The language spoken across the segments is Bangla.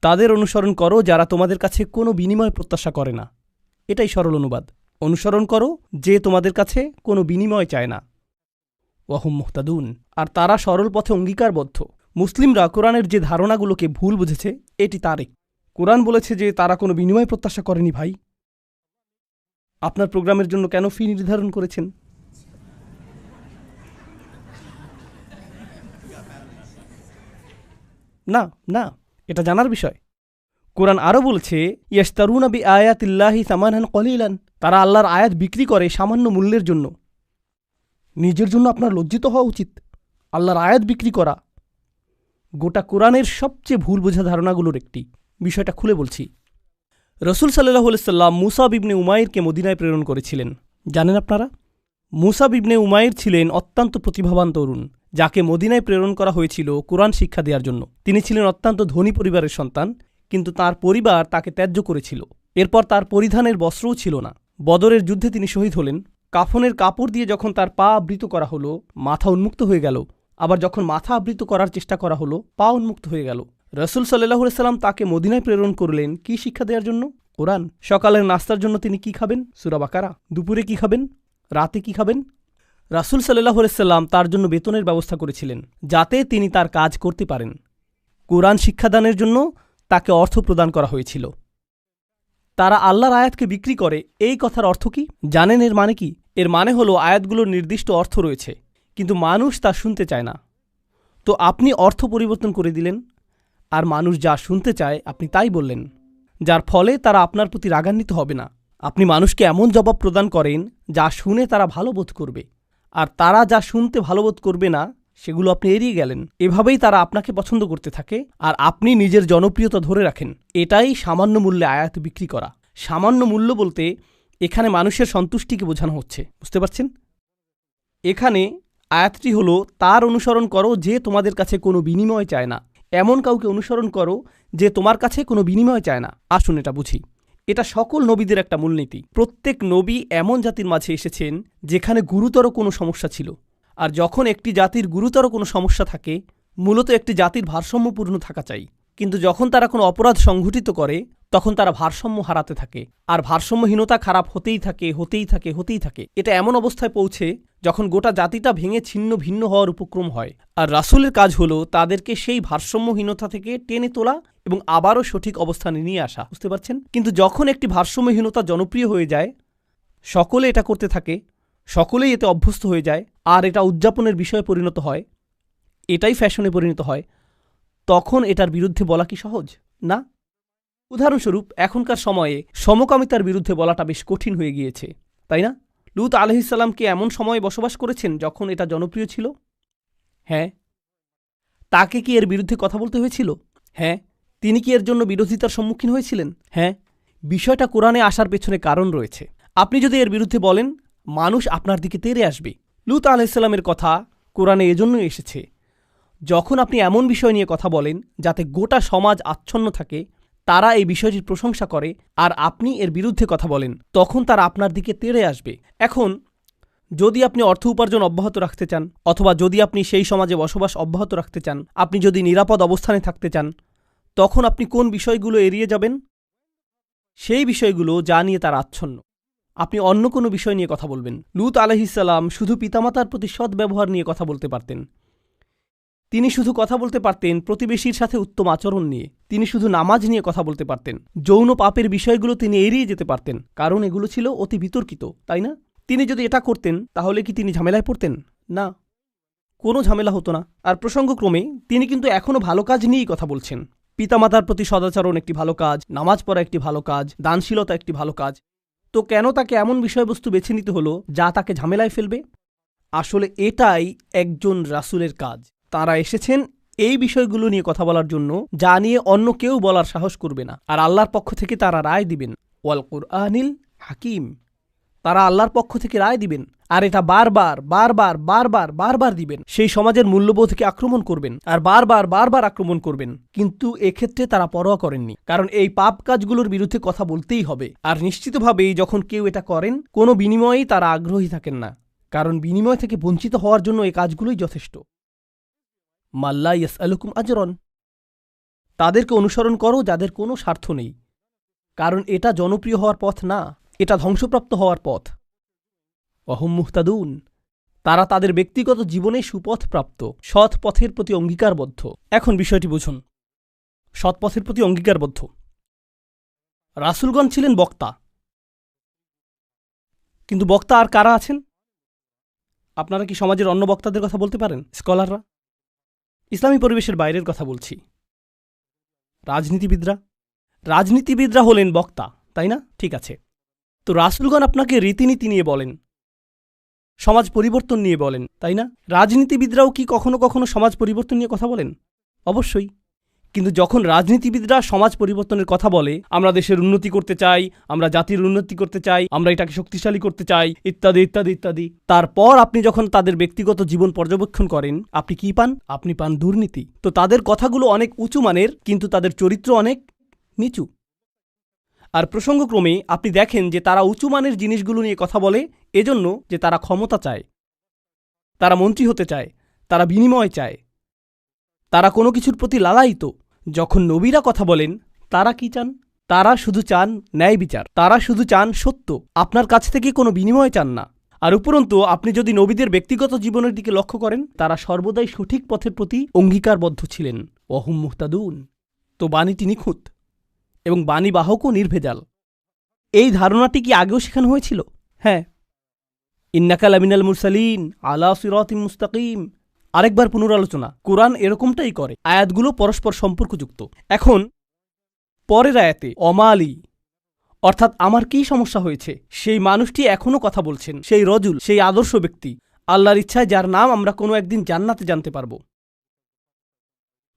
তাদের অনুসরণ করো যারা তোমাদের কাছে কোনো বিনিময় প্রত্যাশা করে না। এটাই সরল অনুবাদ। অনুসরণ করো যে তোমাদের কাছে কোনো বিনিময় চায় না। ওয়াহুম মুহতাদুন। আর তারা সরল পথে অঙ্গীকারবদ্ধ। মুসলিমরা কোরআনের যে ধারণাগুলোকে ভুল বুঝেছে, এটি তারই। কোরআন বলেছে যে তারা কোনো বিনিময় প্রত্যাশা করেনি ভাই। আপনার প্রোগ্রামের জন্য কেন ফি নির্ধারণ করেছেন? না না। এটা জানার বিষয়। কোরআন আরও বলছে ইয়াস্তারুনা বি আয়াতিল্লাহি সামানহান কলিলান। তারা আল্লাহর আয়াত বিক্রি করে সামান্য মূল্যের জন্য। নিজের জন্য আপনার লজ্জিত হওয়া উচিত। আল্লাহর আয়াত বিক্রি করা। গোটা কোরআনের সবচেয়ে ভুল বোঝা ধারণাগুলোর একটি। বিষয়টা খুলে বলছি। রসুল সাল্লাহ সাল্লাম মুসা বিবনে উমাইরকে মদিনায় প্রেরণ করেছিলেন। জানেন আপনারা? মুসা বিবনে উমাইর ছিলেন অত্যন্ত প্রতিভাবান তরুণ। যাকে মদিনায় প্রেরণ করা হয়েছিল কোরআন শিক্ষা দেওয়ার জন্য। তিনি ছিলেন অত্যন্ত ধনী পরিবারের সন্তান, কিন্তু তার পরিবার তাকে ত্যায্য করেছিল। এরপর তার পরিধানের বস্ত্রও ছিল না। বদরের যুদ্ধে তিনি শহীদ হলেন। কাফনের কাপড় দিয়ে যখন তার পা আবৃত করা হলো, মাথা উন্মুক্ত হয়ে গেল। আবার যখন মাথা আবৃত করার চেষ্টা করা হলো, পা উন্মুক্ত হয়ে গেল। রসুল সাল্লাহ সাল্লাম তাকে মদিনায় প্রেরণ করলেন কি শিক্ষা দেওয়ার জন্য? কোরআন। সকালের নাস্তার জন্য তিনি কি খাবেন? সুরাবাকারা দুপুরে কি খাবেন? রাতে কি খাবেন? রাসুল সাল্লাহ সাল্লাম তার জন্য বেতনের ব্যবস্থা করেছিলেন, যাতে তিনি তার কাজ করতে পারেন। কোরআন শিক্ষাদানের জন্য তাকে অর্থ প্রদান করা হয়েছিল। তারা আল্লাহর আয়াতকে বিক্রি করে, এই কথার অর্থ কি? জানেন এর মানে কি? এর মানে হলো আয়াতগুলোর নির্দিষ্ট অর্থ রয়েছে, কিন্তু মানুষ তা শুনতে চায় না। তো আপনি অর্থ পরিবর্তন করে দিলেন, আর মানুষ যা শুনতে চায়, আপনি তাই বললেন। যার ফলে তারা আপনার প্রতি রাগান্বিত হবে না। আপনি মানুষকে এমন জবাব প্রদান করেন, যা শুনে তারা ভালো বোধ করবে। আর তারা যা শুনতে ভালো বোধ করবে না, সেগুলো আপনি এড়িয়ে গেলেন। এভাবেই তারা আপনাকে পছন্দ করতে থাকে আর আপনি নিজের জনপ্রিয়তা ধরে রাখেন। এটাই সামান্য মূল্যে আয়াত বিক্রি করা। সামান্য মূল্য বলতে এখানে মানুষের সন্তুষ্টিকে বোঝানো হচ্ছে। বুঝতে পারছেন? এখানে আয়াতটি হলো, তার অনুসরণ করো যে তোমাদের কাছে কোনো বিনিময় চায় না। এমন কাউকে অনুসরণ করো যে তোমার কাছে কোনো বিনিময় চায় না। আসুন এটা বুঝি। এটা সকল নবীদের একটা মূলনীতি। প্রত্যেক নবী এমন জাতির মাঝে এসেছেন যেখানে গুরুতর কোনো সমস্যা ছিল। আর যখন একটি জাতির গুরুতর কোনো সমস্যা থাকে, মূলত একটি জাতির ভারসাম্যপূর্ণ থাকা চাই। কিন্তু যখন তারা কোনো অপরাধ সংঘটিত করে তখন তারা ভারসাম্য হারাতে থাকে। আর ভারসাম্যহীনতা খারাপ হতেই থাকে হতেই থাকে হতেই থাকে। এটা এমন অবস্থায় পৌঁছে যখন গোটা জাতিটা ভেঙে ছিন্ন ভিন্ন হওয়ার উপক্রম হয়। আর রাসুলের কাজ হলো তাদেরকে সেই ভারসাম্যহীনতা থেকে টেনে তোলা এবং আবারও সঠিক অবস্থানে নিয়ে আসা। বুঝতে পারছেন? কিন্তু যখন একটি ভারসাম্যহীনতা জনপ্রিয় হয়ে যায়, সকলে এটা করতে থাকে, সকলেই এতে অভ্যস্ত হয়ে যায়, আর এটা উদযাপনের বিষয়ে পরিণত হয়, এটাই ফ্যাশনে পরিণত হয়, তখন এটার বিরুদ্ধে বলা কি সহজ? না? উদাহরণস্বরূপ, এখনকার সময়ে সমকামিতার বিরুদ্ধে বলাটা বেশ কঠিন হয়ে গিয়েছে, তাই না? লুত আলহিসাল্লামকে এমন সময়ে বসবাস করেছেন যখন এটা জনপ্রিয় ছিল? হ্যাঁ। তাকে কি এর বিরুদ্ধে কথা বলতে হয়েছিল? হ্যাঁ। তিনি কি এর জন্য বিরোধিতার সম্মুখীন হয়েছিলেন? হ্যাঁ। বিষয়টা কোরআনে আসার পেছনে কারণ রয়েছে। আপনি যদি এর বিরুদ্ধে বলেন, মানুষ আপনার দিকে তেরে আসবে। লুত আলাইসাল্লামের কথা কোরআনে এজন্যই এসেছে। যখন আপনি এমন বিষয় নিয়ে কথা বলেন, যাতে গোটা সমাজ আচ্ছন্ন থাকে তারা এই বিষয়টির প্রশংসা করে আর আপনি এর বিরুদ্ধে কথা বলেন, তখন তারা আপনার দিকে তেড়ে আসবে। এখন, যদি আপনি অর্থ উপার্জন অব্যাহত রাখতে চান, অথবা যদি আপনি সেই সমাজে বসবাস অব্যাহত রাখতে চান, আপনি যদি নিরাপদ অবস্থানে থাকতে চান, তখন আপনি কোন বিষয়গুলো এড়িয়ে যাবেন? সেই বিষয়গুলো যা নিয়ে তার আচ্ছন্ন। আপনি অন্য কোনো বিষয় নিয়ে কথা বলবেন। লুত আলহিসাল্লাম শুধু পিতামাতার প্রতি সৎ ব্যবহার নিয়ে কথা বলতে পারতেন। তিনি শুধু কথা বলতে পারতেন প্রতিবেশীর সাথে উত্তম আচরণ নিয়ে। তিনি শুধু নামাজ নিয়ে কথা বলতে পারতেন। যৌন পাপের বিষয়গুলো তিনি এড়িয়ে যেতে পারতেন, কারণ এগুলো ছিল অতি বিতর্কিত, তাই না? তিনি যদি এটা করতেন, তাহলে কি তিনি ঝামেলায় পড়তেন? না। কোনো ঝামেলা হতো না। আর প্রসঙ্গক্রমে, তিনি কিন্তু এখনও ভালো কাজ নিয়েই কথা বলছেন। পিতামাতার প্রতি সদাচরণ একটি ভালো কাজ, নামাজ পড়া একটি ভালো কাজ, দানশীলতা একটি ভালো কাজ। তো কেন তাকে এমন বিষয়বস্তু বেছে নিতে হলো যা তাকে ঝামেলায় ফেলবে? আসলে এটাই একজন রাসুলের কাজ। তারা এসেছেন এই বিষয়গুলো নিয়ে কথা বলার জন্য, যা নিয়ে অন্য কেউ বলার সাহস করবে না। আর আল্লাহর পক্ষ থেকে তারা রায় দিবেন। ওয়াল কুরআনিল হাকিম। তারা আল্লাহর পক্ষ থেকে রায় দিবেন। আর এটা বারবার বারবার বারবার বারবার দিবেন। সেই সমাজের মূল্যবোধকে আক্রমণ করবেন আর বারবার বারবার আক্রমণ করবেন। কিন্তু এক্ষেত্রে তারা পরোয়া করেননি। কারণ এই পাপ কাজগুলোর বিরুদ্ধে কথা বলতেই হবে। আর নিশ্চিতভাবেই যখন কেউ এটা করেন, কোনো বিনিময়েই তারা আগ্রহী থাকেন না। কারণ বিনিময় থেকে বঞ্চিত হওয়ার জন্য এই কাজগুলোই যথেষ্ট। মাল্লা ইয়াস আলুকুম আজরন। তাদেরকে অনুসরণ করো যাদের কোনো স্বার্থ নেই, কারণ এটা জনপ্রিয় হওয়ার পথ না, এটা ধ্বংসপ্রাপ্ত হওয়ার পথ। অহম মুহতাদুন। তারা তাদের ব্যক্তিগত জীবনে সুপথ প্রাপ্ত, সৎ পথের প্রতি অঙ্গীকারবদ্ধ। এখন বিষয়টি বুঝুন। সৎ পথের প্রতি অঙ্গীকারবদ্ধ। রাসুলগণ ছিলেন বক্তা। কিন্তু বক্তা আর কারা আছেন? আপনারা কি সমাজের অন্য বক্তাদের কথা বলতে পারেন, স্কলাররা? ইসলামী পরিবেশের বাইরের কথা বলছি। রাজনীতিবিদরা? রাজনীতিবিদরা হলেন বক্তা, তাই না? ঠিক আছে। তো রাসুলগণ আপনাকে রীতিনীতি নিয়ে বলেন, সমাজ পরিবর্তন নিয়ে বলেন, তাই না? রাজনীতিবিদরাও কি কখনো কখনো সমাজ পরিবর্তন নিয়ে কথা বলেন? অবশ্যই। কিন্তু যখন রাজনীতিবিদরা সমাজ পরিবর্তনের কথা বলে, আমরা দেশের উন্নতি করতে চাই, আমরা জাতির উন্নতি করতে চাই, আমরা এটাকে শক্তিশালী করতে চাই, ইত্যাদি ইত্যাদি ইত্যাদি, তারপর আপনি যখন তাদের ব্যক্তিগত জীবন পর্যবেক্ষণ করেন, আপনি কি পান? আপনি পান দুর্নীতি। তো তাদের কথাগুলো অনেক উঁচু মানের, কিন্তু তাদের চরিত্র অনেক নিচু। আর প্রসঙ্গক্রমে আপনি দেখেন যে তারা উঁচু মানের জিনিসগুলো নিয়ে কথা বলে, এজন্য যে তারা ক্ষমতা চায়। তারা মন্ত্রী হতে চায়, তারা বিনিময় চায়। তারা কোনো কিছুর প্রতি লালায়িত। যখন নবীরা কথা বলেন, তারা কি চান? তারা শুধু চান ন্যায় বিচার। তারা শুধু চান সত্য। আপনার কাছ থেকে কোনো বিনিময় চান না। আর উপরন্তু, আপনি যদি নবীদের ব্যক্তিগত জীবনের দিকে লক্ষ্য করেন, তারা সর্বদাই সঠিক পথের প্রতি অঙ্গীকারবদ্ধ ছিলেন। অহুম মুহতাদুন। তো বাণীটি নিখুঁত এবং বাণীবাহকও নির্ভেজাল। এই ধারণাটি কি আগেও শেখানো হয়েছিল? হ্যাঁ। ইন্নাকাল আমিনাল মুরসালিন আলা সিরাতিম মুস্তাকিম। আরেকবার পুনরালোচনা, কোরআন এরকমটাই করে। আয়াতগুলো পরস্পর সম্পর্কযুক্ত। এখন, পরের আয়াতে অমালি অর্থাৎ, আমার কী সমস্যা হয়েছে? সেই মানুষটি এখনও কথা বলছেন। সেই রজুল, সেই আদর্শ ব্যক্তি। আল্লাহর ইচ্ছায় যার নাম আমরা কোনো একদিন জান্নাতে জানতে পারব।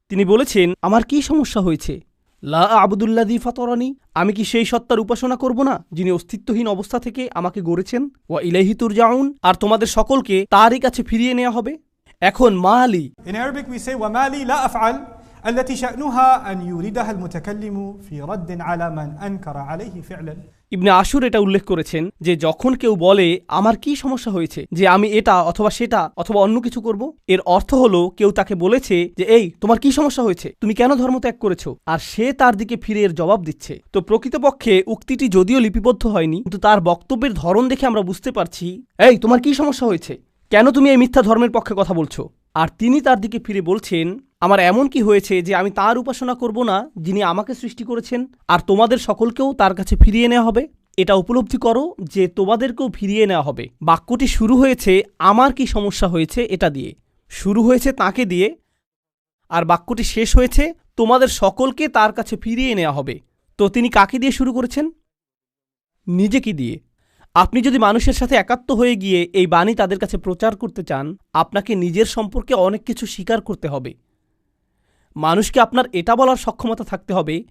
তিনি বলেছেন, আমার কী সমস্যা হয়েছে? লা আবদুল্লাদি ফাতরানি। আমি কি সেই সত্তার উপাসনা করব না, যিনি অস্তিত্বহীন অবস্থা থেকে আমাকে গড়েছেন? ওয়া ইলাইহি তুরজাউন। আর তোমাদের সকলকে তারই কাছে ফিরিয়ে নেওয়া হবে? এখন মা Ali In Arabic we say وما لي لا أفعل التي شأنها أن يوردها المتكلم في رد على من أنكر عليه فعلا ইবনে আশুর এটা উল্লেখ করেছেন যে যখন কেউ বলে আমার কি সমস্যা হয়েছে যে আমি এটা অথবা সেটা অথবা অন্য কিছু করব এর অর্থ হলো কেউ তাকে বলেছে যে এই তোমার কি সমস্যা হয়েছে তুমি কেন ধর্ম ত্যাগ করেছো আর সে তার দিকে ফিরে এর জবাব দিচ্ছে তো প্রকৃতপক্ষে উক্তিটি যদিও লিপিবদ্ধ হয়নি কিন্তু তার বক্তব্যের ধরন দেখে আমরা বুঝতে পারছি এই তোমার কি সমস্যা হয়েছে কেন তুমি এই মিথ্যা ধর্মের পক্ষে কথা বলছো? আর তিনি তার দিকে ফিরে বলছেন, আমার এমন কি হয়েছে যে আমি তার উপাসনা করব না যিনি আমাকে সৃষ্টি করেছেন, আর তোমাদের সকলকেও তার কাছে ফিরিয়ে নেওয়া হবে? এটা উপলব্ধি করো যে তোমাদেরকেও ফিরিয়ে নেওয়া হবে। বাক্যটি শুরু হয়েছে, আমার কি সমস্যা হয়েছে এটা দিয়ে। শুরু হয়েছে তাকে দিয়ে, আর বাক্যটি শেষ হয়েছে, তোমাদের সকলকে তার কাছে ফিরিয়ে নেওয়া হবে। তো তিনি কাকে দিয়ে শুরু করেছেন? নিজেকে দিয়ে। আপনি যদি মানুষের সাথে একাত্ম হয়ে গিয়ে এই বাণী তাদের কাছে প্রচার করতে চান, আপনাকে নিজের সম্পর্কে অনেক কিছু স্বীকার করতে হবে। মানুষকে আপনার এটা বলার সক্ষমতা থাকতে হবে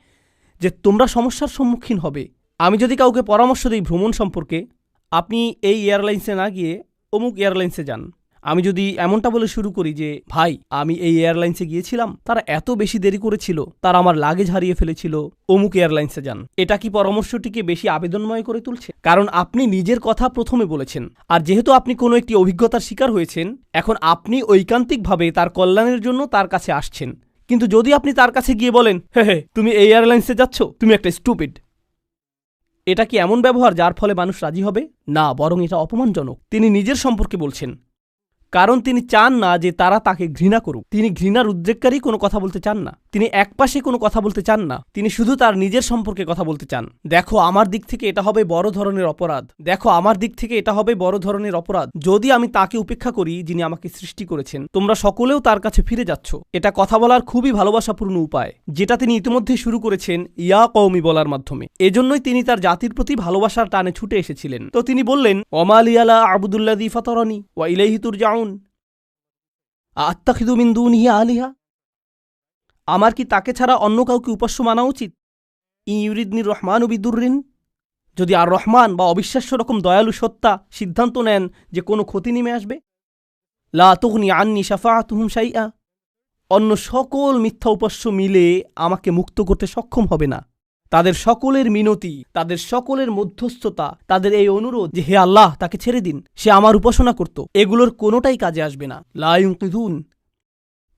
যে তোমরা সমস্যার সম্মুখীন হবে। আমি যদি কাউকে পরামর্শ দিই ভ্রমণ সম্পর্কে, আপনি এই এয়ারলাইন্সে না গিয়ে অমুক এয়ারলাইন্সে যান। আমি যদি এমনটা বলে শুরু করি যে, ভাই, আমি এই এয়ারলাইন্সে গিয়েছিলাম, তারা এত বেশি দেরি করেছিল, তারা আমার লাগেজ হারিয়ে ফেলেছিল, অমুক এয়ারলাইন্সে যান। এটা কি পরামর্শটিকে বেশি আবেদনময় করে তুলছে? কারণ আপনি নিজের কথা প্রথমে বলেছেন, আর যেহেতু আপনি কোনো একটি অভিজ্ঞতার শিকার হয়েছেন, এখন আপনি ঐকান্তিকভাবে তার কল্যাণের জন্য তার কাছে আসছেন। কিন্তু যদি আপনি তার কাছে গিয়ে বলেন, হে হে, তুমি এই এয়ারলাইন্সে যাচ্ছ, তুমি একটা স্টুপিড এটা কি এমন ব্যবহার যার ফলে মানুষ রাজি হবে? না, বরং এটা অপমানজনক। তিনি নিজের সম্পর্কে বলছেন কারণ তিনি চান না যে তারা তাকে ঘৃণা করুক। তিনি ঘৃণার উদ্রেককারী কোনো কথা বলতে চান না। তিনি একপাশে কোনো কথা বলতে চান না। তিনি শুধু তার নিজের সম্পর্কে কথা বলতে চান। দেখো, আমার দিক থেকে এটা হবে বড় ধরনের অপরাধ। দেখো, আমার দিক থেকে এটা হবে বড় ধরনের অপরাধ। যদি আমি তাকে উপেক্ষা করি, যিনি আমাকে সৃষ্টি করেছেন, তোমরা সকলেও তার কাছে ফিরে যাচ্ছ। এটা কথা বলার খুবই ভালোবাসাপূর্ণ উপায়, যেটা তিনি ইতিমধ্যে শুরু করেছেন ইয়া কৌমি বলার মাধ্যমে। এজন্যই তিনি তার জাতির প্রতি ভালোবাসার টানে ছুটে এসেছিলেন। তো তিনি বললেন অমালিয়ালা আবুদুল্লাদি ফতরনি, ওয়া ইলাইহি তুরজাউন। আত্মাখিদু মিন দুনিহি আলিহা। আমার কি তাকে ছাড়া অন্য কাউকে উপাস্য মানা উচিত? ইউরিদনি রহমান বিদুরিন যদি আর রহমান বা অবিশ্বাস্য রকম দয়ালু সত্তা সিদ্ধান্ত নেন যে কোনো ক্ষতি নেমে আসবে? লা তুগনি আন্নি সাফা তুহুম সাইয়া অন্য সকল মিথ্যা উপাস্য মিলে আমাকে মুক্ত করতে সক্ষম হবে না। তাদের সকলের মিনতি, তাদের সকলের মধ্যস্থতা, তাদের এই অনুরোধ যে হে আল্লাহ, তাকে ছেড়ে দিন। সে আমার উপাসনা করত। এগুলোর কোনোটাই কাজে আসবে না। লায়ুকিদুন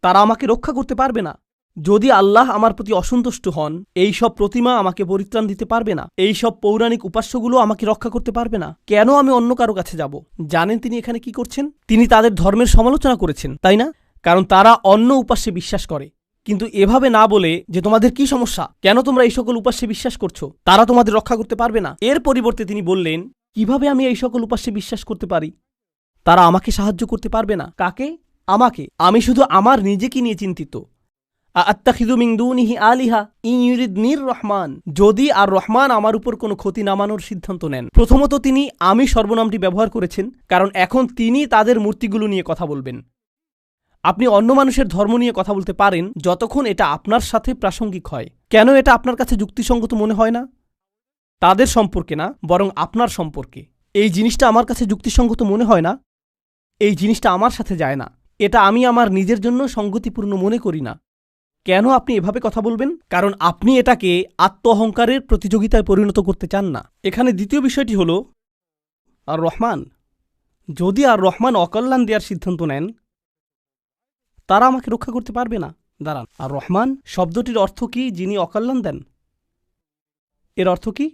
তারা আমাকে রক্ষা করতে পারবে না। যদি আল্লাহ আমার প্রতি অসন্তুষ্ট হন, এই সব প্রতিমা আমাকে পরিত্রাণ দিতে পারবে না। এই সব পৌরাণিক উপাস্যগুলো আমাকে রক্ষা করতে পারবে না। কেন আমি অন্য কারও কাছে যাব? জানেন তিনি এখানে কি করছেন? তিনি তাদের ধর্মের সমালোচনা করেছেন, তাই না? কারণ তারা অন্য উপাস্যে বিশ্বাস করে। কিন্তু এভাবে না বলে যে তোমাদের কি সমস্যা, কেন তোমরা এই সকল উপাস্যে বিশ্বাস করছ? তারা তোমাদের রক্ষা করতে পারবে না। এর পরিবর্তে তিনি বললেন, কীভাবে আমি এই সকল উপাস্যে বিশ্বাস করতে পারি? তারা আমাকে সাহায্য করতে পারবে না। কাকে? আমাকে। আমি শুধু আমার নিজেকে নিয়ে চিন্তিত। রহমান। যদি আর রহমান আমার উপর কোনো ক্ষতি নামানোর সিদ্ধান্ত নেন। প্রথমত তিনি আমি সর্বনামটি ব্যবহার করেছেন, কারণ এখন তিনি তাদের মূর্তিগুলো নিয়ে কথা বলবেন। আপনি অন্য মানুষের ধর্ম নিয়ে কথা বলতে পারেন যতক্ষণ এটা আপনার সাথে প্রাসঙ্গিক হয়। কেন এটা আপনার কাছে যুক্তিসঙ্গত মনে হয় না? তাদের সম্পর্কে না, বরং আপনার সম্পর্কে। এই জিনিসটা আমার কাছে যুক্তিসঙ্গত মনে হয় না। এই জিনিসটা আমার সাথে যায় না। এটা আমি আমার নিজের জন্য সঙ্গতিপূর্ণ মনে করি না। কেন আপনি এভাবে কথা বলবেন? কারণ আপনি এটাকে আত্ম অহংকারের প্রতিযোগিতায় পরিণত করতে চান না। এখানে দ্বিতীয় বিষয়টি হল, আর রহমান। যদি আর রহমান অকল্যাণ দেওয়ার সিদ্ধান্ত নেন তারা আমাকে রক্ষা করতে পারবে না। দাঁড়ান, আর রহমান, শব্দটির অর্থ কি যিনি অকল্যাণ দেন? এর অর্থ কি?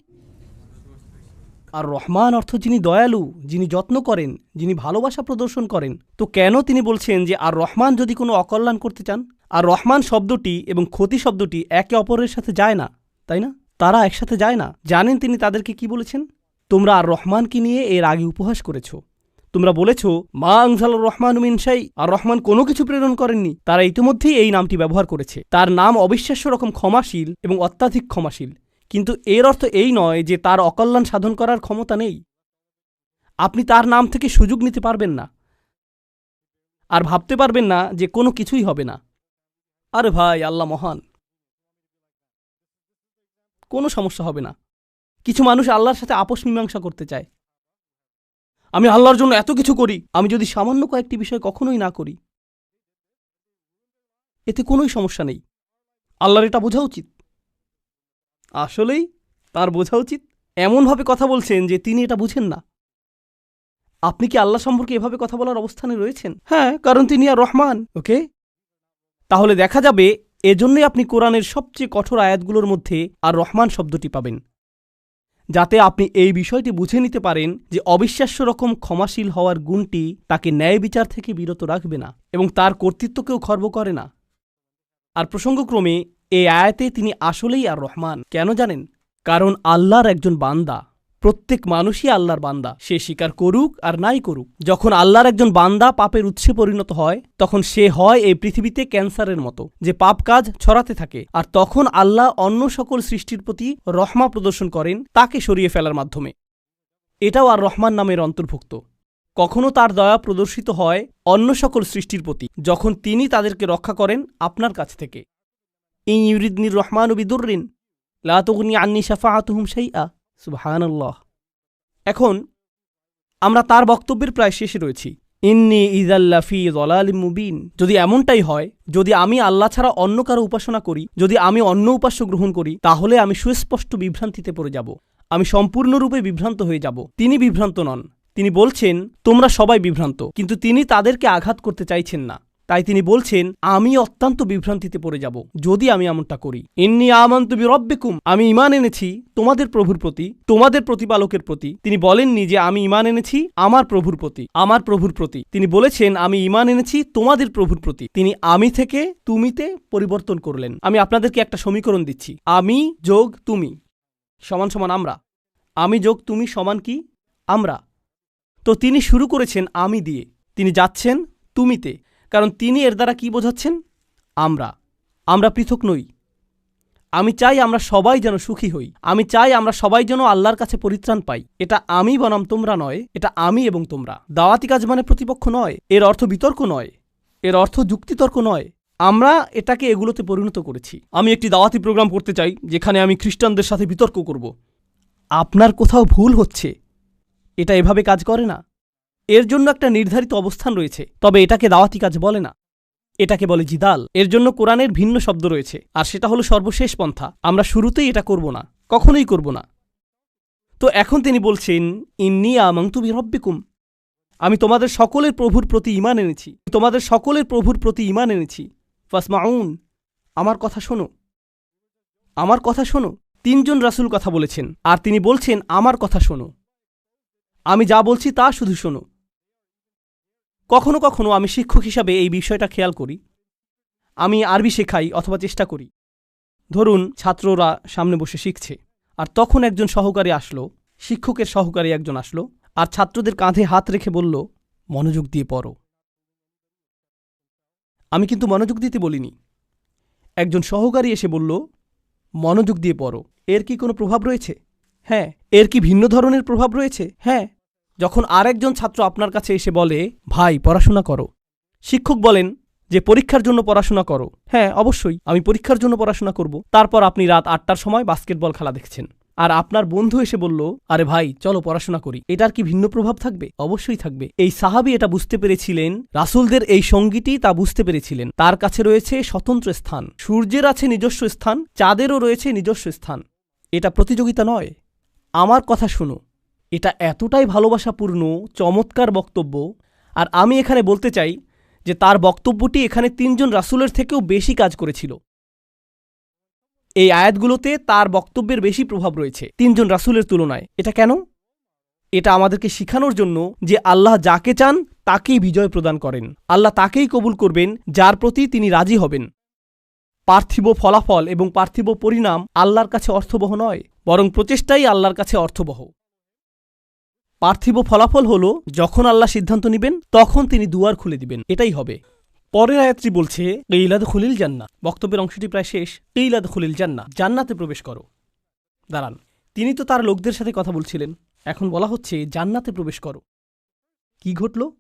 আর রহমান অর্থ যিনি দয়ালু, যিনি যত্ন করেন, যিনি ভালোবাসা প্রদর্শন করেন। তো কেন তিনি বলছেন যে, আর রহমান যদি কোনো অকল্যাণ করতে চান? আর রহমান শব্দটি এবং ক্ষতি শব্দটি একে অপরের সাথে যায় না, তাই না? তারা একসাথে যায় না। জানেন তিনি তাদেরকে কি বলেছেন? তোমরা আর রহমানকে নিয়ে এর আগে উপহাস করেছ। তোমরা বলেছ, মা আংসাল রহমান মিনসাই আর রহমান কোনো কিছু প্রেরণ করেননি। তারা ইতিমধ্যেই এই নামটি ব্যবহার করেছে। তার নাম অবিশ্বাস্য রকম ক্ষমাশীল এবং অত্যাধিক ক্ষমাশীল। কিন্তু এর অর্থ এই নয় যে তার অকল্যাণ সাধন করার ক্ষমতা নেই। আপনি তার নাম থেকে সুযোগ নিতে পারবেন না। আর ভাবতে পারবেন না যে কোনো কিছুই হবে না। আরে ভাই, আল্লাহ মহান। কোনো সমস্যা হবে না। কিছু মানুষ আল্লাহর সাথে আপোষ মীমাংসা করতে চায়। আমি আল্লাহর জন্য এত কিছু করি, আমি যদি সামান্য কয়েকটি বিষয় কখনোই না করি, এতে কোনোই সমস্যা নেই। আল্লাহর এটা বোঝা উচিত। আসলেই তার বোঝা উচিত। এমনভাবে কথা বলছেন যে তিনি এটা বুঝেন না। আপনি কি আল্লাহ সম্পর্কে এভাবে কথা বলার অবস্থানে রয়েছেন? হ্যাঁ কারণ তিনি আর রহমান, ওকে? তাহলে দেখা যাবে, এজন্যই আপনি কোরআনের সবচেয়ে কঠোর আয়াতগুলোর মধ্যে আর রহমান শব্দটি পাবেন। যাতে আপনি এই বিষয়টি বুঝে নিতে পারেন যে অবিশ্বাস্য রকম ক্ষমাশীল হওয়ার গুণটি তাকে ন্যায় বিচার থেকে বিরত রাখবে না এবং তার কর্তৃত্বকেও খর্ব করে না। আর প্রসঙ্গক্রমে, এই আয়াতে তিনি আসলেই আর রহমান। কেন জানেন? কারণ আল্লাহর একজন বান্দা। প্রত্যেক মানুষই আল্লাহর বান্দা। সে স্বীকার করুক আর নাই করুক। যখন আল্লাহর একজন বান্দা পাপের উৎসে পরিণত হয়, তখন সে হয় এই পৃথিবীতে ক্যান্সারের মতো, যে পাপ কাজ ছড়াতে থাকে। আর তখন আল্লাহ অন্য সকল সৃষ্টির প্রতি রহমা প্রদর্শন করেন, তাকে সরিয়ে ফেলার মাধ্যমে। এটাও আর রহমান নামের অন্তর্ভুক্ত। কখনো তার দয়া প্রদর্শিত হয় অন্য সকল সৃষ্টির প্রতি, যখন তিনি তাদেরকে রক্ষা করেন আপনার কাছ থেকে। ইউরিদনির রহমান বিদুরিন লাতগুনি আন্নি শাফাআতুহুম শাইআ। সুবহানাল্লাহ। এখন আমরা তার বক্তব্যের প্রায় শেষে রয়েছি। ইন্নি ইজাল্লাফি জলালি মুবিন। যদি এমনটাই হয়, যদি আমি আল্লাহ ছাড়া অন্য কারও উপাসনা করি, যদি আমি অন্য উপাস্য গ্রহণ করি, তাহলে আমি সুস্পষ্ট বিভ্রান্তিতে পড়ে যাব। আমি সম্পূর্ণরূপে বিভ্রান্ত হয়ে যাব। তিনি বিভ্রান্ত নন। তিনি বলছেন, তোমরা সবাই বিভ্রান্ত। কিন্তু তিনি তাদেরকে আঘাত করতে চাইছেন না। তাই তিনি বলছেন, আমি অত্যন্ত বিভ্রান্তিতে পড়ে যাব যদি আমি এমনটা করি। ইন্নি আমান্তু বিরব্বিকুম। আমি ইমান এনেছি তোমাদের প্রভুর প্রতি, তোমাদের প্রতিপালকের প্রতি। তিনি বলেননি যে আমি ইমান এনেছি আমার প্রভুর প্রতি, আমার প্রভুর প্রতি। তিনি বলেছেন, আমি ইমান এনেছি তোমাদের প্রভুর প্রতি। তিনি আমি থেকে তুমিতে পরিবর্তন করলেন। আমি আপনাদেরকে একটা সমীকরণ দিচ্ছি। আমি যোগ তুমি সমান সমান আমরা। আমি যোগ তুমি সমান কি? আমরা। তো তিনি শুরু করেছেন আমি দিয়ে। তিনি যাচ্ছেন তুমিতে। কারণ তিনি এর দ্বারা কি বোঝাচ্ছেন? আমরা। আমরা পৃথক নই। আমি চাই আমরা সবাই যেন সুখী হই। আমি চাই আমরা সবাই যেন আল্লাহর কাছে পরিত্রাণ পাই। এটা আমি বনাম তোমরা নয়, এটা আমি এবং তোমরা। দাওয়াতি কাজ মানে প্রতিপক্ষ নয়, এর অর্থ বিতর্ক নয়, এর অর্থ যুক্তিতর্ক নয়। আমরা এটাকে এগুলোতে পরিণত করেছি। আমি একটি দাওয়াতি প্রোগ্রাম করতে চাই, যেখানে আমি খ্রিস্টানদের সাথে বিতর্ক করব। আপনার কোথাও ভুল হচ্ছে। এটা এভাবে কাজ করে না। এর জন্য একটা নির্ধারিত অবস্থান রয়েছে, তবে এটাকে দাওয়াতি কাজ বলে না। এটাকে বলে জিদাল। এর জন্য কোরআনের ভিন্ন শব্দ রয়েছে, আর সেটা হলো সর্বশেষ পন্থা। আমরা শুরুতেই এটা করব না, কখনোই করব না। তো এখন তিনি বলছেন, ইন্নি আমাংতু বিরব্বিকুম। আমি তোমাদের সকলের প্রভুর প্রতি ইমান এনেছি। তোমাদের সকলের প্রভুর প্রতি ইমান এনেছি। ফাসমাউন, আমার কথা শোনো। আমার কথা শোনো। তিনজন রাসূল কথা বলেছেন, আর তিনি বলছেন, আমার কথা শোনো। আমি যা বলছি তা শুধু শোনো। কখনো কখনো আমি শিক্ষক হিসাবে এই বিষয়টা খেয়াল করি। আমি আরবি শেখাই অথবা চেষ্টা করি। ধরুন, ছাত্ররা সামনে বসে শিখছে, আর তখন একজন সহকারী আসলো, শিক্ষকের সহকারী একজন আসলো, আর ছাত্রদের কাঁধে হাত রেখে বলল, মনোযোগ দিয়ে পড়ো। আমি কিন্তু মনোযোগ দিতে বলিনি। একজন সহকারী এসে বলল, মনোযোগ দিয়ে পড়ো। এর কি কোনো প্রভাব রয়েছে? হ্যাঁ এর কি ভিন্ন ধরনের প্রভাব রয়েছে? হ্যাঁ যখন আরেকজন ছাত্র আপনার কাছে এসে বলে, ভাই, পড়াশোনা করো। শিক্ষক বলেন যে, পরীক্ষার জন্য পড়াশোনা করো। হ্যাঁ অবশ্যই, আমি পরীক্ষার জন্য পড়াশোনা করব। তারপর আপনি রাত আটটার সময় বাস্কেটবল খেলা দেখছেন। আর আপনার বন্ধু এসে বলল, আরে ভাই, চলো পড়াশোনা করি। এটার কি ভিন্ন প্রভাব থাকবে? অবশ্যই থাকবে। এই সাহাবি এটা বুঝতে পেরেছিলেন, রাসূলদের এই সঙ্গীটি তা বুঝতে পেরেছিলেন। তার কাছে রয়েছে স্বতন্ত্র স্থান। সূর্যের আছে নিজস্ব স্থান, চাঁদেরও রয়েছে নিজস্ব স্থান। এটা প্রতিযোগিতা নয়। আমার কথা শুনো। এটা এতটাই ভালোবাসাপূর্ণ, চমৎকার বক্তব্য। আর আমি এখানে বলতে চাই যে তার বক্তব্যটি এখানে তিনজন রাসুলের থেকেও বেশি কাজ করেছিল। এই আয়াতগুলোতে তার বক্তব্যের বেশি প্রভাব রয়েছে তিনজন রাসুলের তুলনায়। এটা কেন? এটা আমাদেরকে শিখানোর জন্য যে আল্লাহ যাকে চান তাকেই বিজয় প্রদান করেন। আল্লাহ তাকেই কবুল করবেন, যার প্রতি তিনি রাজি হবেন। পার্থিব ফলাফল এবং পার্থিব পরিণাম আল্লাহর কাছে অর্থবহ নয়, বরং প্রচেষ্টাই আল্লাহর কাছে অর্থবহ। পার্থিব ফলাফল হল, যখন আল্লাহ সিদ্ধান্ত নেবেন, তখন তিনি দুয়ার খুলে দিবেন। এটাই হবে। পরের আয়াতটি বলছে কেইলাদ খুলিল জান্না বক্তব্যের অংশটি প্রায় শেষ। কেইলাদ খুলিল জান্না জান্নাতে প্রবেশ করো। দাঁড়ান। তিনি তো তার লোকদের সাথে কথা বলছিলেন। এখন বলা হচ্ছে, জান্নাতে প্রবেশ করো। কি ঘটল?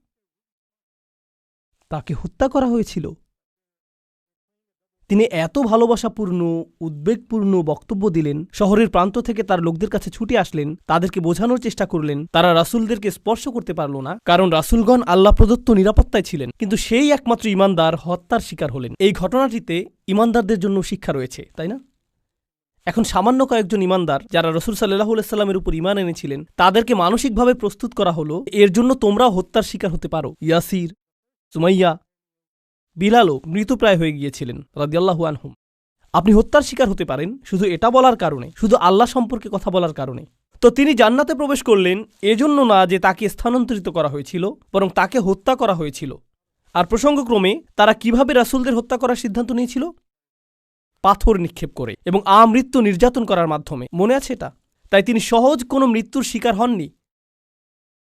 তাকে হত্যা করা হয়েছিল। তিনি এত ভালোবাসাপূর্ণ, উদ্বেগপূর্ণ বক্তব্য দিলেন, শহরের প্রান্ত থেকে তার লোকদের কাছে ছুটে আসলেন, তাদেরকে বোঝানোর চেষ্টা করলেন, তারা রাসূলদেরকে স্পর্শ করতে পারল না, কারণ রাসূলগণ আল্লাহ প্রদত্ত নিরাপত্তায় ছিলেন, কিন্তু সেই একমাত্র ইমানদার হত্যার শিকার হলেন। এই ঘটনাটিতে ইমানদারদের জন্য শিক্ষা রয়েছে, তাই না? এখন সামান্য কয়েকজন ইমানদার, যারা রসুল সাল্লাহ সাল্লামের উপর ইমান এনেছিলেন, তাদেরকে মানসিকভাবে প্রস্তুত করা হলো, এর জন্য তোমরাও হত্যার শিকার হতে পারো। ইয়াসির, সুমাইয়া বিলালও মৃতপ্রায় হয়ে গিয়েছিলেন, রাদিয়াল্লাহু আনহুম। আপনি হত্যার শিকার হতে পারেন, শুধু এটা বলার কারণে, শুধু আল্লাহ সম্পর্কে কথা বলার কারণে। তো তিনি জান্নাতে প্রবেশ করলেন এজন্য না যে তাকে স্থানান্তরিত করা হয়েছিল, বরং তাকে হত্যা করা হয়েছিল। আর প্রসঙ্গক্রমে, তারা কীভাবে রাসূলদের হত্যা করার সিদ্ধান্ত নিয়েছিল? পাথর নিক্ষেপ করে এবং আমৃত্যু নির্যাতন করার মাধ্যমে। মনে আছে এটা? তাই তিনি সহজ কোনো মৃত্যুর শিকার হননি।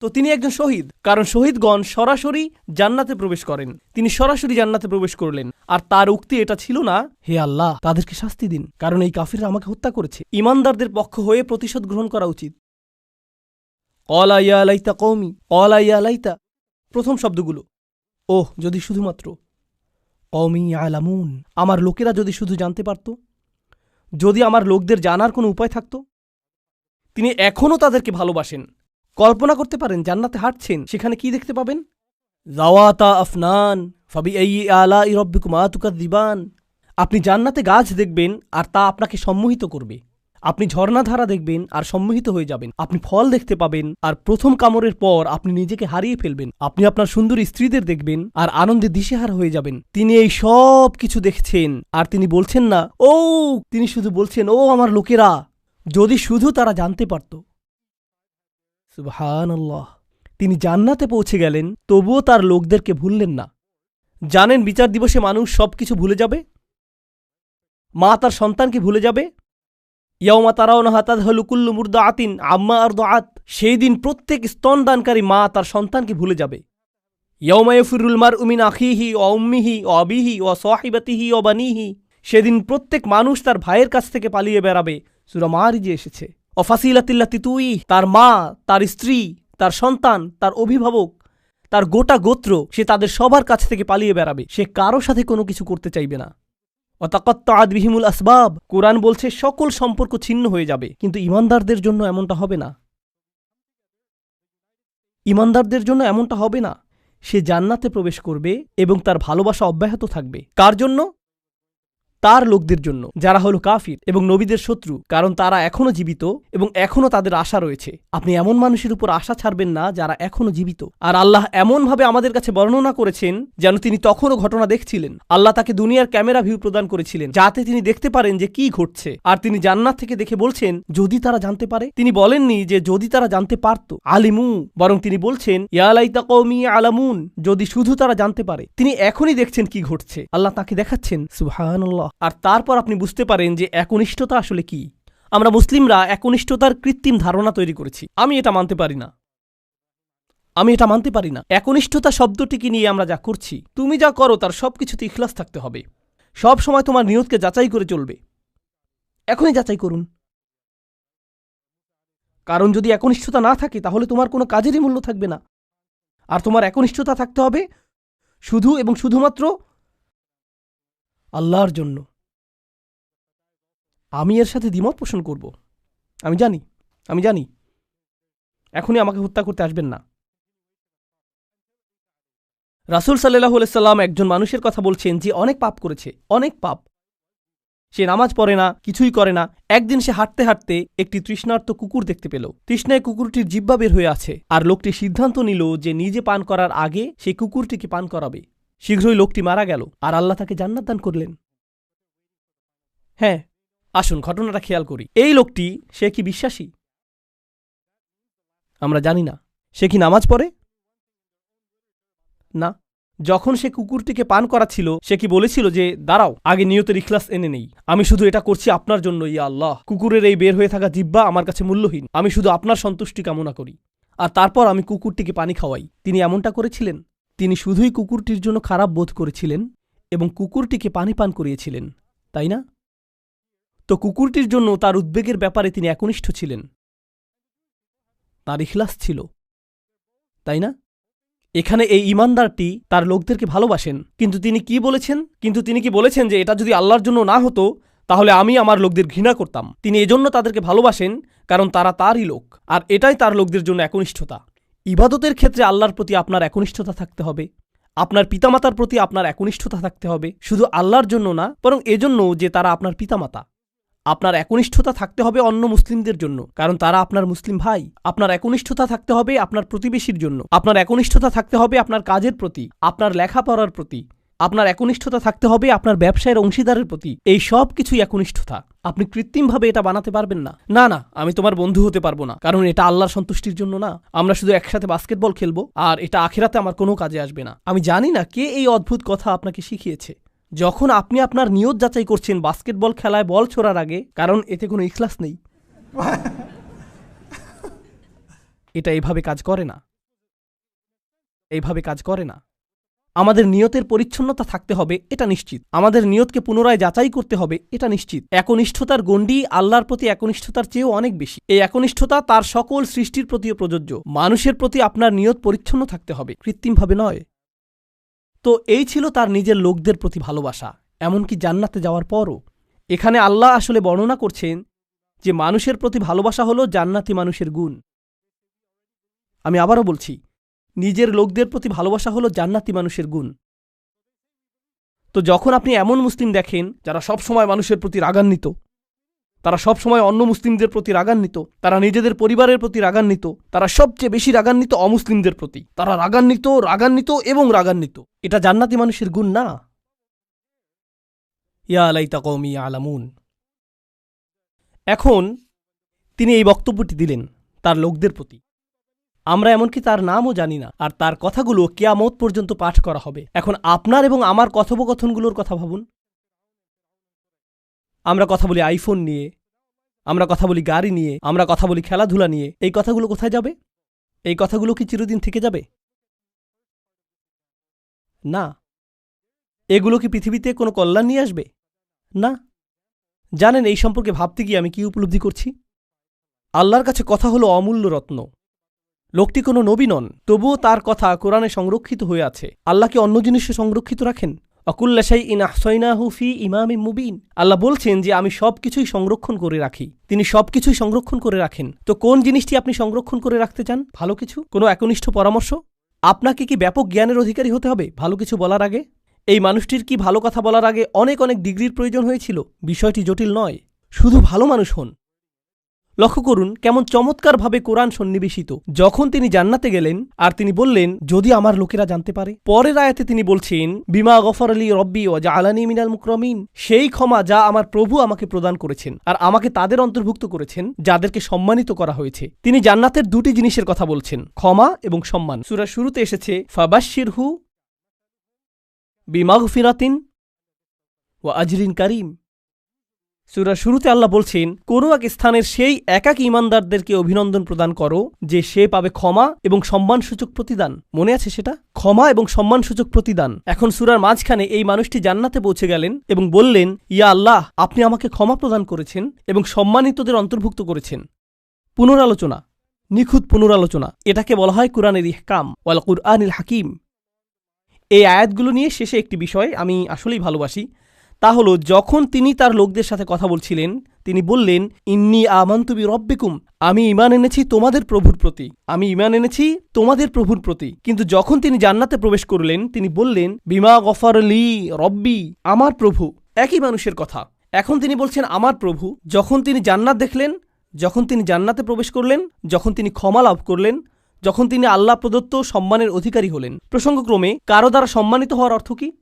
তো তিনি একজন শহীদ। কারণ শহীদগণ সরাসরি জান্নাতে প্রবেশ করেন। তিনি সরাসরি জান্নাতে প্রবেশ করলেন। আর তার উক্তি এটা ছিল না, হে আল্লাহ, তাদেরকে শাস্তি দিন। কারণ এই কাফিররা আমাকে হত্যা করেছে। ইমানদারদের পক্ষ হয়ে প্রতিশোধ গ্রহণ করা উচিত। কলা ইয়া কৌমি কলা ইয়া লাইতা। প্রথম শব্দগুলো। ওহ, যদি শুধুমাত্র। কৌমি আলামুন আমার লোকেরা যদি শুধু জানতে পারত? যদি আমার লোকদের জানার কোনো উপায় থাকত? তিনি এখনও তাদেরকে ভালোবাসেন। কল্পনা করতে পারেন জান্নাতে হাঁটছেন, সেখানে কি দেখতে পাবেন? জাওয়াতা আফনান ফাবি এই আলা ইরব্বিকুমা দিবান আপনি জান্নাতে গাছ দেখবেন আর তা আপনাকে সম্মোহিত করবে। আপনি ঝর্ণাধারা দেখবেন আর সম্মোহিত হয়ে যাবেন। আপনি ফল দেখতে পাবেন আর প্রথম কামড়ের পর আপনি নিজেকে হারিয়ে ফেলবেন। আপনি আপনার সুন্দর স্ত্রীদের দেখবেন আর আনন্দে দিশেহার হয়ে যাবেন। তিনি এই সব কিছু দেখছেন আর তিনি বলছেন না, ও, তিনি শুধু বলছেন, ও আমার লোকেরা। যদি শুধু তারা জানতে পারত। সুবহান তিনি জান্নাতে পৌঁছে গেলেন, তবুও তার লোকদেরকে ভুললেন না। জানেন বিচার দিবসে মানুষ সব কিছু ভুলে যাবে? মা তার সন্তানকে ভুলে যাবে? ইয়মা তারাও না হাতাদ হলুকুল্লু মুর্দা আতিন আম্মা আর আত সেই দিন প্রত্যেক স্তনদানকারী মা তার সন্তানকে ভুলে যাবে। ইয়মায়ফিরুল মার উমিন আখিহি ও উম্মিহি ও আবিহি ও সাহিবাতিহি ও বানিহি। সেদিন প্রত্যেক মানুষ তার ভাইয়ের কাছ থেকে পালিয়ে বেড়াবে। সুরা মারিজে এসেছে। অফাসিলাতিল্লা তিতুই, তার মা, তার স্ত্রী, তার সন্তান, তার অভিভাবক, তার গোটা গোত্র, সে তাদের সবার কাছ থেকে পালিয়ে বেড়াবে। সে কারও সাথে কোনো কিছু করতে চাইবে না। অতাকত্ত আদবিহিমুল আসবাব, কোরআন বলছে সকল সম্পর্ক ছিন্ন হয়ে যাবে, কিন্তু ইমানদারদের জন্য এমনটা হবে না। ইমানদারদের জন্য এমনটা হবে না। সে জান্নাতে প্রবেশ করবে এবং তার ভালোবাসা অব্যাহত থাকবে। কার জন্য? তার লোকদের জন্য, যারা হলো কাফির এবং নবীদের শত্রু, কারণ তারা এখনও জীবিত এবং এখনও তাদের আশা রয়েছে। আপনি এমন মানুষের উপর আশা ছাড়বেন না যারা এখনও জীবিত। আর আল্লাহ এমনভাবে আমাদের কাছে বর্ণনা করেছেন যেন তিনি তখনও ঘটনা দেখছিলেন। আল্লাহ তাকে দুনিয়ার ক্যামেরা ভিউ প্রদান করেছিলেন, যাতে তিনি দেখতে পারেন যে কি ঘটছে। আর তিনি জান্নাত থেকে দেখে বলছেন, যদি তারা জানতে পারে। তিনি বলেননি যে, যদি তারা জানতে পারত। আলিমু, বরং তিনি বলছেন ইয়ালাইতা কৌমি আলামুন যদি শুধু তারা জানতে পারে। তিনি এখনই দেখছেন কি ঘটছে। আল্লাহ তাকে দেখাচ্ছেন, সুবহানাল্লাহ। আর তারপর আপনি বুঝতে পারেন যে একনিষ্ঠতা আসলে কি। আমরা মুসলিমরা একনিষ্ঠতার কৃত্রিম ধারণা তৈরি করেছি। আমি এটা মানতে পারি না। আমি এটা মানতে পারি না। একনিষ্ঠতা শব্দটিকে নিয়ে আমরা যা করছি, তুমি যা করো তার সবকিছুতে ইখলাস থাকতে হবে। সব সময় তোমার নিয়তকে যাচাই করে চলবে। এখনই যাচাই করুন। কারণ যদি একনিষ্ঠতা না থাকে, তাহলে তোমার কোনো কাজেরই মূল্য থাকবে না। আর তোমার একনিষ্ঠতা থাকতে হবে শুধু এবং শুধুমাত্র আল্লাহর জন্য। আমি এর সাথে দ্বিমত পোষণ করব। আমি জানি আমি জানি। এখনই আমাকে হত্যা করতে আসবেন না। রাসুল সাল্লাহ সাল্লাম একজন মানুষের কথা বলছেন যে অনেক পাপ করেছে, অনেক পাপ। সে নামাজ পড়ে না, কিছুই করে না। একদিন সে হাঁটতে হাঁটতে একটি তৃষ্ণার্ত কুকুর দেখতে পেল। তৃষ্ণায় কুকুরটির জিব্বা বের হয়ে আছে। আর লোকটি সিদ্ধান্ত নিল যে নিজে পান করার আগে সেই কুকুরটিকে পান করাবে। শীঘ্রই লোকটি মারা গেল, আর আল্লাহ তাকে জান্নাত দান করলেন। হ্যাঁ আসুন ঘটনাটা খেয়াল করি। এই লোকটি, সে কি বিশ্বাসী? আমরা জানি না। সে কি নামাজ পড়ে? না। যখন সে কুকুরটিকে পান করাচ্ছিল, সে কি বলেছিল যে, দাঁড়াও, আগে নিয়তের ইখলাস এনে নেই। আমি শুধু এটা করছি আপনার জন্য, ইয়া আল্লাহ। কুকুরের এই বের হয়ে থাকা জিব্বা আমার কাছে মূল্যহীন। আমি শুধু আপনার সন্তুষ্টি কামনা করি। আর তারপর আমি কুকুরটিকে পানি খাওয়াই। তিনি এমনটা করেছিলেন? তিনি শুধুই কুকুরটির জন্য খারাপ বোধ করেছিলেন এবং কুকুরটিকে পানি পান করিয়েছিলেন, তাই না? তো কুকুরটির জন্য তার উদ্বেগের ব্যাপারে তিনি একনিষ্ঠ ছিলেন। তার ইখলাস ছিল, তাই না? এখানে এই ইমানদারটি তার লোকদেরকে ভালোবাসেন। কিন্তু তিনি কি বলেছেন? কিন্তু তিনি কি বলেছেন যে এটা যদি আল্লাহর জন্য না হতো, তাহলে আমি আমার লোকদের ঘৃণা করতাম। তিনি এজন্য তাদেরকে ভালোবাসেন, কারণ তারা তারই লোক, আর এটাই তার লোকদের জন্য একনিষ্ঠতা। ইবাদতের ক্ষেত্রে আল্লাহর প্রতি আপনার একনিষ্ঠতা থাকতে হবে। আপনার পিতামাতার প্রতি আপনার একনিষ্ঠতা থাকতে হবে। শুধু আল্লাহর জন্য না, বরং এজন্য যে তারা আপনার পিতামাতা। আপনার একনিষ্ঠতা থাকতে হবে অন্য মুসলিমদের জন্য, কারণ তারা আপনার মুসলিম ভাই। আপনার একনিষ্ঠতা থাকতে হবে আপনার প্রতিবেশীর জন্য। আপনার একনিষ্ঠতা থাকতে হবে আপনার কাজের প্রতি, আপনার লেখাপড়ার প্রতি। আপনার একনিষ্ঠতা থাকতে হবে আপনার ব্যবসায়ের অংশীদারের প্রতি। এই সব কিছুই একনিষ্ঠতা। আপনি কৃত্রিমভাবে এটা বানাতে পারবেন না। না না আমি তোমার বন্ধু হতে পারব না। কারণ এটা আল্লাহর সন্তুষ্টির জন্য না। আমরা শুধু একসাথে বাস্কেটবল খেলব আর এটা আখেরাতে আমার কোনো কাজে আসবে না। আমি জানি না কে এই অদ্ভুত কথা আপনাকে শিখিয়েছে। যখন আপনি আপনার নিয়ত যাচাই করছেন বাস্কেটবল খেলায় বল ছোড়ার আগে কারণ এতে কোনো ইখলাস নেই। এটা এভাবে কাজ করে না। এইভাবে কাজ করে না। আমাদের নিয়তের পরিচ্ছন্নতা থাকতে হবে, এটা নিশ্চিত। আমাদের নিয়তকে পুনরায় যাচাই করতে হবে, এটা নিশ্চিত। একনিষ্ঠতার গণ্ডি আল্লাহর প্রতি একনিষ্ঠতার চেয়েও অনেক বেশি। এই একনিষ্ঠতা তার সকল সৃষ্টির প্রতিও প্রযোজ্য। মানুষের প্রতি আপনার নিয়ত পরিচ্ছন্ন থাকতে হবে, কৃত্রিমভাবে নয়। তো এই ছিল তার নিজের লোকদের প্রতি ভালোবাসা। এমনকি জান্নাতে যাওয়ার পরও। এখানে আল্লাহ আসলে বর্ণনা করছেন যে মানুষের প্রতি ভালোবাসা হলো জান্নাতি মানুষের গুণ। আমি আবারও বলছি নিজের লোকদের প্রতি ভালোবাসা হলো জান্নাতি মানুষের গুণ। তো যখন আপনি এমন মুসলিম দেখেন, যারা সব সময় মানুষের প্রতি রাগান্বিত, তারা সব সময় অন্য মুসলিমদের প্রতি রাগান্বিত, তারা নিজেদের পরিবারের প্রতি রাগান্বিত, তারা সবচেয়ে বেশি রাগান্বিত অমুসলিমদের প্রতি। তারা রাগান্বিত রাগান্বিত এবং রাগান্বিত। এটা জান্নাতি মানুষের গুণ না। ইয়া আলাইতা কৌমি আলামুন এখন তিনি এই বক্তব্যটি দিলেন তার লোকদের প্রতি। আমরা এমনকি তার নামও জানি না। আর তার কথাগুলো কেয়ামত পর্যন্ত পাঠ করা হবে। এখন আপনার এবং আমার কথোপকথনগুলোর কথা ভাবুন। আমরা কথা বলি আইফোন নিয়ে, আমরা কথা বলি গাড়ি নিয়ে, আমরা কথা বলি খেলাধুলা নিয়ে। এই কথাগুলো কোথায় যাবে? এই কথাগুলো কি চিরদিন থেকে যাবে? না। এগুলো কি পৃথিবীতে কোনো কল্যাণ নিয়ে আসবে? না। জানেন, এই সম্পর্কে ভাবতে গিয়ে আমি কি উপলব্ধি করছি? আল্লাহর কাছে কথা হলো অমূল্য রত্ন। লোকটি কোনো নবী নন, তবুও তার কথা কোরআনে সংরক্ষিত হয়ে আছে। আল্লাহ কি অন্য জিনিসে সংরক্ষিত রাখেন। অকুল্লাশাই ইন আহসাইনাহু ফি ইমামি মুবিন। আল্লাহ বলছেন যে, আমি সব কিছুই সংরক্ষণ করে রাখি। তিনি সব কিছুই সংরক্ষণ করে রাখেন। তো কোন জিনিসটি আপনি সংরক্ষণ করে রাখতে চান? ভালো কিছু? কোনো একনিষ্ঠ পরামর্শ? আপনাকে কি ব্যাপক জ্ঞানের অধিকারী হতে হবে? ভালো কিছু বলার আগে? এই মানুষটির কি ভালো কথা বলার আগে অনেক অনেক ডিগ্রির প্রয়োজন হয়েছিল? বিষয়টি জটিল নয়। শুধু ভালো মানুষ হন। লক্ষ্য করুন কেমন চমৎকারভাবে কোরআন সন্নিবেশিত। যখন তিনি জান্নাতে গেলেন, আর তিনি বললেন, যদি আমার লোকেরা জানতে পারে। পরের আয়াতে তিনি বলছেন, বিমা গফর আলী রব্বি ও যা আলানি মিনাল মুকরমিন। সেই ক্ষমা যা আমার প্রভু আমাকে প্রদান করেছেন, আর আমাকে তাদের অন্তর্ভুক্ত করেছেন, যাদেরকে সম্মানিত করা হয়েছে। তিনি জান্নাতের দুটি জিনিসের কথা বলছেন, ক্ষমা এবং সম্মান। সুরা শুরুতে এসেছে ফাবাশির হু বিমাগফিরাতিন ও আজরিন কারিম। সুরা শুরুতে আল্লাহ বলছেন, কোনো এক স্থানের সেই একাক ইমানদারদেরকে অভিনন্দন প্রদান করো যে সে পাবে ক্ষমা এবং সম্মানসূচক প্রতিদান। মনে আছে সেটা? ক্ষমা এবং সম্মানসূচক প্রতিদান। এখন সুরার মাঝখানে এই মানুষটি জান্নাতে পৌঁছে গেলেন এবং বললেন, ইয়া আল্লাহ, আপনি আমাকে ক্ষমা প্রদান করেছেন এবং সম্মানিতদের অন্তর্ভুক্ত করেছেন। পুনরালোচনা, নিখুঁত পুনরালোচনা। এটাকে বলা হয় কুরআনের ইহকাম ওয়াল কুরআনিল হাকিম। এই আয়াতগুলো নিয়ে শেষে একটি বিষয় আমি আসলেই ভালোবাসি তা হলো, যখন তিনি তার লোকদের সাথে কথা বলছিলেন, তিনি বললেন, ইন্নি আমান্তুবি রব্বিকুম আমি ইমান এনেছি তোমাদের প্রভুর প্রতি, আমি ইমান এনেছি তোমাদের প্রভুর প্রতি। কিন্তু যখন তিনি জান্নাতে প্রবেশ করলেন, তিনি বললেন, বিমা গফার লি রব্বি, আমার প্রভু। একই মানুষের কথা। এখন তিনি বলছেন, আমার প্রভু। যখন তিনি জান্নাত দেখলেন, যখন তিনি জান্নাতে প্রবেশ করলেন, যখন তিনি ক্ষমা লাভ করলেন, যখন তিনি আল্লাহ প্রদত্ত সম্মানের অধিকারী হলেন। প্রসঙ্গক্রমে, কারও দ্বারা সম্মানিত হওয়ার অর্থ কি?